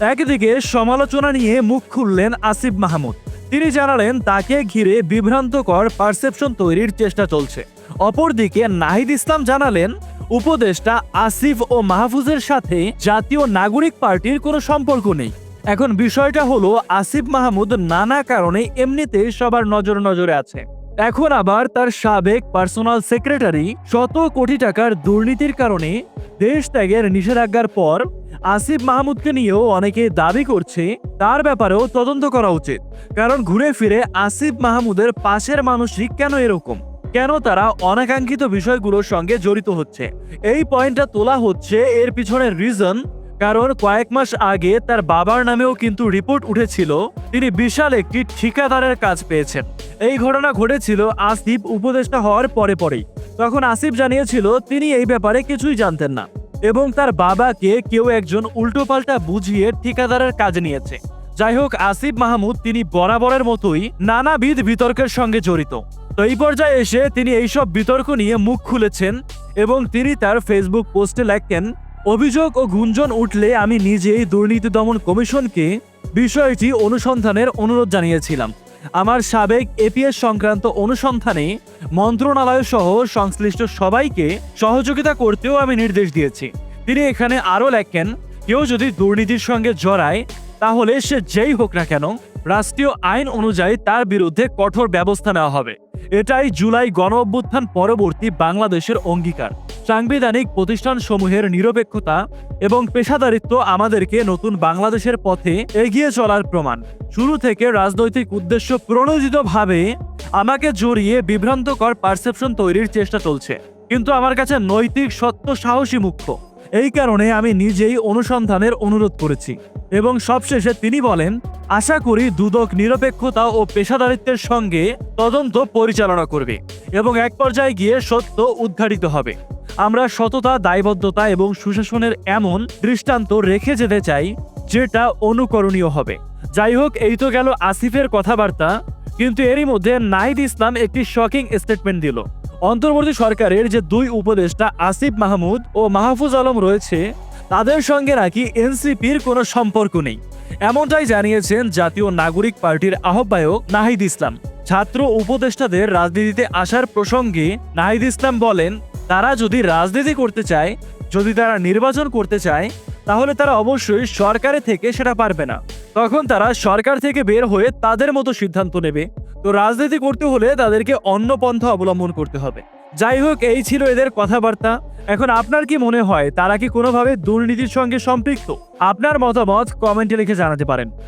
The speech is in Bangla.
একদিকে সমালোচনা নিয়ে মুখ খুললেন আসিফ মাহমুদ। তিনি জানালেন, তাকে ঘিরে বিভ্রান্তকর পারসেপশন তৈরির চেষ্টা চলছে। অপরদিকে নাহিদ ইসলাম জানালেন, উপদেষ্টা আসিফ ও মাহফুজের সাথে জাতীয় নাগরিক পার্টির কোনো সম্পর্ক নেই। এখন বিষয়টা হলো, আসিফ মাহমুদ নানা কারণে এমনিতেই সবার নজর নজরে আছে। এখন আবার তার সাবেক পার্সোনাল সেক্রেটারি শত কোটি টাকার দুর্নীতির কারণে দেশ ত্যাগের নিষেধাজ্ঞার পর আসিফ মাহমুদকে নিয়েও অনেকে দাবি করছে, তার ব্যাপারেও তদন্ত করা উচিত। কারণ ঘুরে ফিরে আসিফ মাহমুদের পাশের মানুষই কেন এরকম? কেন তারা অনাকাঙ্ক্ষিত বিষয়গুলোর সঙ্গে জড়িত হচ্ছে? এই পয়েন্টটা তোলা হচ্ছে এর পিছনের রিজন কারণ কয়েক মাস আগে তার বাবার নামেও কিন্তু রিপোর্ট উঠেছিল, তিনি বিশাল একটি ঠিকাদারের কাজ পেয়েছেন। এই ঘটনা ঘটেছিল আসিফ উপদেষ্টা হওয়ার পরে পরেই। তখন আসিফ জানিয়েছিল, তিনি এই ব্যাপারে কিছুই জানতেন না এবং তার বাবাকে কেউ একজন উল্টোপাল্টা বুঝিয়ে ঠিকাদারের কাজ নিয়েছে। যাই হোক, আসিফ মাহমুদ তিনি বরাবরের মতোই নানাবিধ বিতর্কের সঙ্গে জড়িত। তো এই পর্যায়ে এসে তিনি এইসব বিতর্ক নিয়ে মুখ খুলেছেন এবং তিনি তার ফেসবুক পোস্টে লেখেন অভিযোগ ও গুঞ্জন উঠলে আমি নিজেই দুর্নীতি দমন কমিশনকে বিষয়টি অনুসন্ধানের অনুরোধ জানিয়েছিলাম। আমার সাবেক এপিএস সংক্রান্ত অনুসন্ধানে মন্ত্রণালয় সহ সংশ্লিষ্ট সবাইকে সহযোগিতা করতেও আমি নির্দেশ দিয়েছি। তিনি এখানে আরও লেখেন, কেউ যদি দুর্নীতির সঙ্গে জড়ায়, তাহলে সে যেই হোক না কেন, রাষ্ট্রীয় আইন অনুযায়ী তার বিরুদ্ধে কঠোর ব্যবস্থা নেওয়া হবে। এটাই জুলাই গণ অভ্যুত্থান পরবর্তী বাংলাদেশের অঙ্গীকার। সাংবিধানিক প্রতিষ্ঠানসমূহের নিরপেক্ষতা এবং পেশাদারিত্ব আমাদেরকে নতুন বাংলাদেশের পথে এগিয়ে চলার প্রমাণ। শুরু থেকে রাজনৈতিক উদ্দেশ্য প্রণোদিতভাবে আমাকে জড়িয়ে বিভ্রান্তকর পারসেপশন তৈরির চেষ্টা চলছে। কিন্তু আমার কাছে নৈতিক সত্য সাহসী মুখ্য। এই কারণে আমি নিজেই অনুসন্ধানের অনুরোধ করেছি এবং সবশেষে তিনি বলেন, আশা করি দুদক নিরপেক্ষতা ও পেশাদারিত্বের সঙ্গে তদন্ত পরিচালনা করবে এবং এক পর্যায়ে গিয়ে সত্য উদ্ঘাটিত হবে। আমরা সততা, দায়বদ্ধতা এবং সুশাসনের এমন দৃষ্টান্ত রেখে যেতে চাই, যেটা অনুকরণীয় হবে। যাই হোক, এই তো গেল আসিফের কথাবার্তা, কিন্তু এরই মধ্যে নাহিদ ইসলাম একটি শকিং স্টেটমেন্ট দিল। অন্তর্বর্তী সরকারের যে দুই উপদেষ্টা আসিফ মাহমুদ ও মাহফুজ আলম রয়েছে, তাদের সঙ্গে নাকি এনসিপির কোনো সম্পর্ক নেই। এমনটাই জানিয়েছেন জাতীয় নাগরিক পার্টির আহ্বায়ক নাহিদ ইসলাম। ছাত্র উপদেষ্টাদের রাজনীতিতে আসার প্রসঙ্গে নাহিদ ইসলাম বলেন তারা যদি রাজনীতি করতে চায়, যদি তারা নির্বাচন করতে চায়, তাহলে তারা অবশ্যই সরকারে থেকে সেটা পারবে না। তখন তারা সরকার থেকে বের হয়ে তাদের মতো সিদ্ধান্ত নেবে। তো রাজনীতি করতে হলে তাদেরকে অন্য পন্থা অবলম্বন করতে হবে। যাই হোক, এই ছিল এদের কথাবার্তা। এখন আপনার কি মনে হয়, তারা কি কোনোভাবে দুর্নীতির সঙ্গে সম্পৃক্ত? আপনার মতামত কমেন্টে লিখে জানাতে পারেন।